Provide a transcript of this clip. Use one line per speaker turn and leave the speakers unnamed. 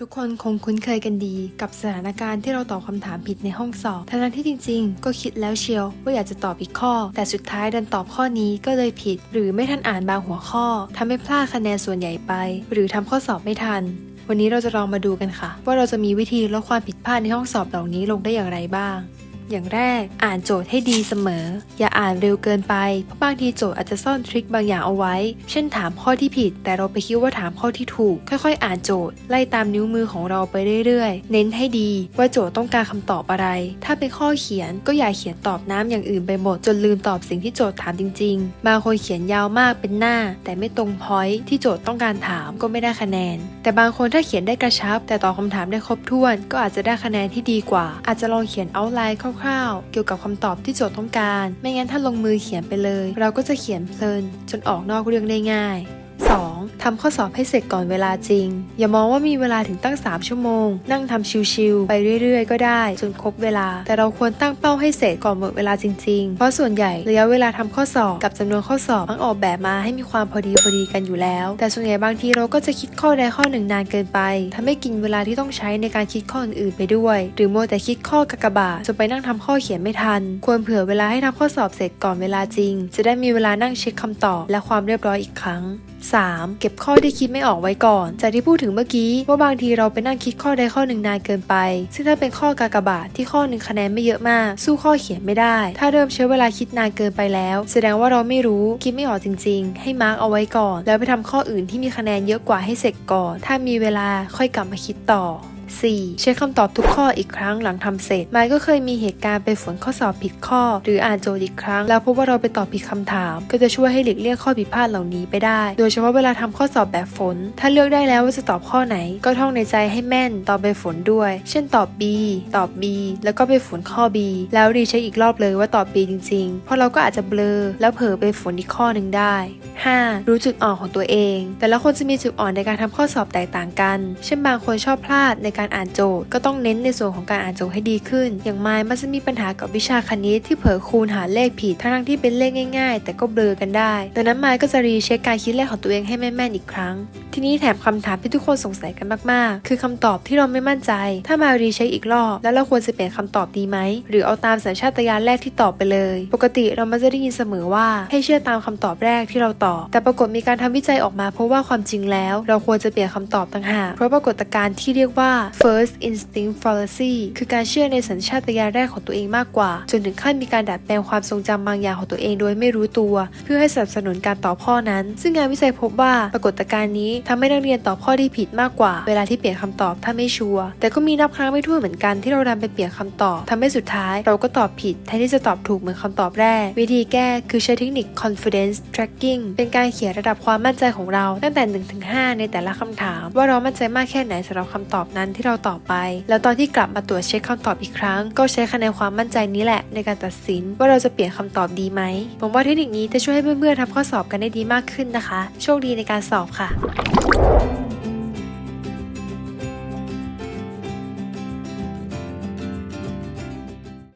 ทุกคนคงคุ้นเคยกันดีกับสถานการณ์ที่เราตอบคำถามผิดในห้องสอบ ทั้งที่จริงๆ ก็คิดแล้วเชียวว่าอยากจะตอบอีกข้อ แต่สุดท้ายดันตอบข้อนี้ก็เลยผิด หรือไม่ทันอ่านบางหัวข้อทำให้พลาดคะแนนส่วนใหญ่ไป หรือทำข้อสอบไม่ทัน วันนี้เราจะลองมาดูกันค่ะ ว่าเราจะมีวิธีลดความผิดพลาดในห้องสอบเหล่านี้ลงได้อย่างไรบ้าง อย่างแรก อ่านโจทย์ให้ดีเสมอ อย่าอ่านเร็วเกินไป เพราะบางทีโจทย์อาจจะซ่อนทริคบางอย่างเอาไว้ เช่นถามข้อที่ผิด แต่เราไปคิดว่าถามข้อที่ถูก ค่อยๆ อ่านโจทย์ ไล่ตามนิ้วมือของเราไปเรื่อยๆ เน้นให้ดีว่าโจทย์ต้องการคำตอบอะไร ถ้าเป็นข้อเขียนก็อย่าเขียนตอบน้ำอย่างอื่นไปหมด จนลืมตอบสิ่งที่โจทย์ถามจริงๆ บางคนเขียนยาวมากเป็นหน้า แต่ไม่ตรงพอยที่โจทย์ต้องการถามก็ไม่ได้คะแนน แต่บางคนถ้าเขียนได้กระชับ แต่ตอบคำถามได้ครบถ้วน ก็อาจจะได้คะแนนที่ดีกว่า อาจจะลองเขียนเอาไลน์คร่าวๆ เกี่ยวกับคำตอบที่โจทย์ต้องการ ไม่งั้นถ้าลงมือเขียนไปเลย เราก็จะเขียนเพลิน จนออกนอกเรื่องได้ง่าย 2. ทำข้อสอบให้เสร็จก่อนเวลาจริง อย่ามองว่ามีเวลาถึงตั้ง 3 ชั่วโมง นั่งทำชิวๆไปเรื่อยๆ ก็ได้ จนครบเวลา แต่เราควรตั้งเป้าให้เสร็จก่อนหมดเวลาจริงๆ เพราะส่วนใหญ่ระยะเวลาทำข้อสอบกับจำนวนข้อสอบมักออกแบบมาให้มีความพอดีพอดีกันอยู่แล้ว แต่ส่วนใหญ่บางทีเราก็จะคิดข้อใดข้อหนึ่งนานเกินไปทำให้กินเวลาที่ต้องใช้ในการคิดข้ออื่นๆไปด้วย หรือมัวแต่คิดข้อกากบาทจนไปนั่งทำข้อเขียนไม่ทัน ควรเผื่อเวลาให้ทำข้อสอบเสร็จก่อนเวลาจริง จะได้มีเวลานั่งเช็คคำตอบและความเรียบร้อยอีกครั้ง 3. เก็บข้อที่คิดไม่ออกไว้ก่อน จากที่พูดถึงเมื่อกี้ว่าบางทีเราไปนั่งคิดข้อใดข้อหนึ่งนานเกินไป ซึ่งถ้าเป็นข้อกากบาทที่ข้อหนึ่งคะแนนไม่เยอะมาก สู้ข้อเขียนไม่ได้ ถ้าเริ่มใช้เวลาคิดนานเกินไปแล้ว แสดงว่าเราไม่รู้คิดไม่ออกจริง ๆ ให้มาร์กเอาไว้ก่อน แล้วไปทำข้ออื่นที่มีคะแนนเยอะกว่าให้เสร็จก่อน ถ้ามีเวลาค่อยกลับมาคิดต่อ 4. เช็คคำตอบทุกข้ออีกครั้งหลังทำเสร็จไมค์ก็เคยมีเหตุการณ์ไปฝนข้อสอบผิดข้อ หรืออ่านโจทย์อีกครั้ง แล้วพบว่าเราไปตอบผิดคำถาม ก็จะช่วยให้หลีกเลี่ยงข้อผิดพลาดเหล่านี้ไปได้ โดยเฉพาะเวลาทำข้อสอบแบบฝน ถ้าเลือกได้แล้วว่าจะตอบข้อไหน ก็ท่องในใจให้แม่นตอบไปฝนด้วย เช่นตอบ B ตอบ B แล้วก็ไปฝนข้อ B แล้วรีเช็คอีกรอบเลยว่าตอบ B จริงๆ เพราะเราก็อาจจะเบลอแล้วเผลอไปฝนอีกข้อหนึ่งได้ 5. รู้จุดอ่อนของตัวเอง แต่ละคนจะมีจุดอ่อนในการทำข้อสอบแตกต่างกัน เช่นบางคนชอบพลาดในการอ่านโจทย์ก็ต้องเน้นในส่วนของการอ่านโจทย์ให้ดีขึ้น อย่างไมล์มันจะมีปัญหากับวิชาคณิตที่เผลอคูณหาเลขผิดทั้งที่เป็นเลขง่ายๆ แต่ก็เบลอกันได้ดังนั้นไมล์ก็จะรีเช็คการคิดเลขของตัวเองให้แม่นๆอีกครั้ง ทีนี้แถมคำถามที่ทุกคนสงสัยกันมากๆ คือคำตอบที่เราไม่มั่นใจ ถ้ามารีเช็คอีกรอบ แล้วเราควรจะเปลี่ยนคำตอบดีไหมหรือเอาตามสัญชาตญาณแรกที่ตอบไปเลย ปกติเรามักจะได้ยินเสมอว่าให้เชื่อตามคำตอบแรกที่เราตอบ แต่ปรากฏมีการทำวิจัยออกมาเพราะว่าความจริงแล้ว เราควรจะเปลี่ยนคำตอบต่างหากเพราะปรากฏการณ์ที่เรียกว่า first instinct fallacy คือการเชื่อในสัญชาตญาณแรกของตัวเองมากกว่า จนถึงขั้นมีการดัดแปลงความทรงจำบางอย่างของตัวเองโดยไม่รู้ตัว เพื่อให้สนับสนุนการตอบข้อนั้น ซึ่งงานวิจัยพบว่าปรากฏการณ์นี้ทำให้นักเรียนตอบข้อที่ผิดมากกว่า เวลาที่เปลี่ยนคำตอบถ้าไม่ชัวร์แต่ก็มีนับครั้งไม่ถ้วนเหมือนกันที่เราดันไปเปลี่ยนคำตอบทำให้สุดท้ายเราก็ตอบผิดแทนที่จะตอบถูกเหมือนคำตอบแรก วิธีแก้คือใช้เทคนิค confidence tracking เป็นการเขียนระดับความมั่นใจของเราตั้งแต่1ถึง5ในแต่ละคำถาม ว่าเรามั่นใจมากแค่ไหนสำหรับคำตอบนั้นที่เราตอบไป แล้วตอนที่กลับมาตรวจเช็คคำตอบอีกครั้ง ก็ใช้คะแนนความมั่นใจนี้แหละ ในการตัดสินว่าเราจะเปลี่ยนคำตอบดีไหมผมว่าเทคนิคนี้จะช่วยให้เพื่อนๆทำข้อสอบกันได้ดีมากขึ้นนะคะ โชคดีในการสอบค่ะ